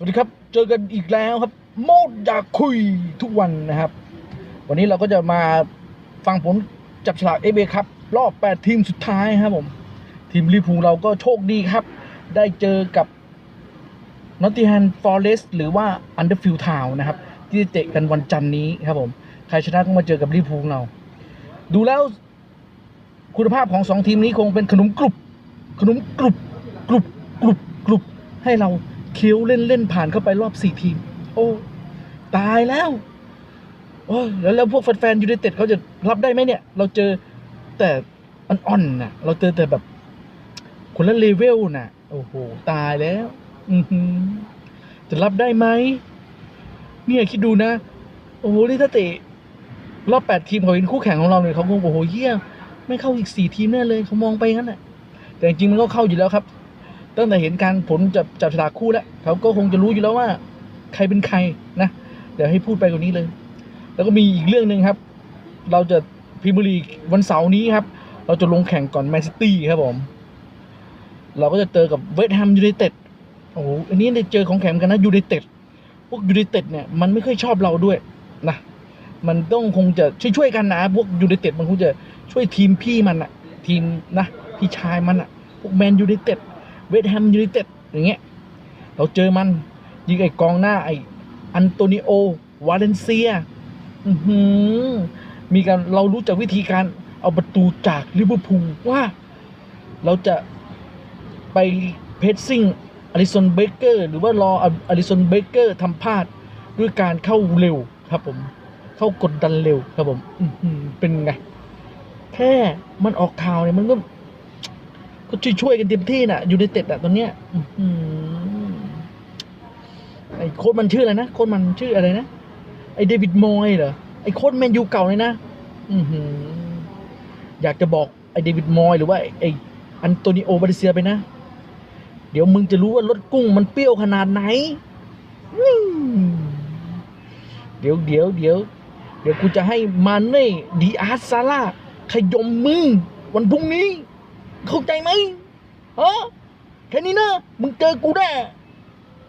สวัสดีครับ เจอกันอีกแล้วครับ โมดอยากคุยทุกวันนะครับ วันนี้เราก็จะมาฟังผลจับฉลากเอเบครับ รอบ 8 ทีมสุดท้ายครับผม ทีมลิเวอร์พูเราก็โชคดีครับ ได้เจอกับนอตติแฮมฟอเรสหรือว่าอันเดอร์ฟิลทาวนะครับ ที่จะเตะกันวันจันนี้ครับผม ใครชนะก็มาเจอกับลิเวอร์พูเรา ดูแล้วคุณภาพของสองทีมนี้คงเป็นขนมกรุบขนมกรุบกรุบกรุบกรุบให้เรา เคี้ยวเล่นเล่นๆผ่านเข้าไปรอบสี่ทีม โอ้ ตายแล้วโอ้แล้วแล้วพวกแฟนๆยูไนเต็ดเขาจะรับได้ไหมเนี่ย เราเจอแต่อ่อนๆนะเราเจอแต่แบบคนละเลเวลนะโอ้โห ตายแล้ว อือจะรับได้ไหม เนี่ยคิดดูนะ โอ้โหนี่ถ้าเตะรอบแปดทีมเขาเห็นคู่แข่งของเราเนี่ยเขาคงโอ้โหเยี่ยไม่เข้าอีกสี่ทีมแน่เลยเขามองไปงั้นน่ะ แต่จริงๆมันก็เข้าอยู่แล้วครับ ตั้งแต่เห็นการผลจับจับฉลากคู่แล้วเขาก็คงจะรู้อยู่แล้วว่า ใครเป็นใครนะเดี๋ยวให้พูดไปกว่านี้เลย แล้วก็มีอีกเรื่องหนึ่งครับ เราจะพรีเมียร์ลีวันเสาร์นี้ครับ เราจะลงแข่งก่อนแมนซิตี้ครับผม เราก็จะเจอกับเวสต์แฮมยูไนเต็ดโอ้โหอันนี้ได้เจอของแข็งกันนะยูไนเต็ดพวกยูไนเต็ดเนี่ยมันไม่ค่อยชอบเราด้วยนะมันต้องคงจะช่วยๆกันนะพวกยูไนเต็ดมันคงจะช่วยทีมพี่มันอะทีมนะพี่ชายมันอะพวกแมนยูไนเต็ด เวสต์แฮมยูไนเต็ดอย่างเงี้ยเราเจอมันยิงไอ้กองหน้าไอ้อันโตนิโอ วาเลนเซียมีการเรารู้จักวิธีการเอาประตูจากลิเวอร์พูลว่า เราจะไปเพสซิ่งอลิสันเบเกอร์หรือว่ารออลิสันเบเกอร์ทำพลาดด้วยการเข้าเร็วครับผม เข้ากดดันเร็วครับผมเป็นไง แค่มันออกข่าวเนี่ยมันก็ ก็ช่วยช่วยกันเต็มที่น่ะอยู่ในเต็ดอะตอนเนี้ยไอ้โค้ดมันชื่ออะไรนะโค้ดมันชื่ออะไรนะไอ้เดวิดมอยเหรอไอ้โค้ดแมนยูเก่าเลยนะอือหือ อยากจะบอกไอ้เดวิดมอยหรือว่าไอ้อันโตนิโอบาริเซียไปนะ เดี๋ยวมึงจะรู้ว่ารสกุ้งมันเปรี้ยวขนาดไหนเดี๋ยวเดี๋ยวเดี๋ยวเดี๋ยวกูจะให้มาเน่ดีอาร์ซาร่าขยมมึงวันพรุ่งนี้ เข้าใจไหมฮะแค่นี้นะ มึงเจอกูแน่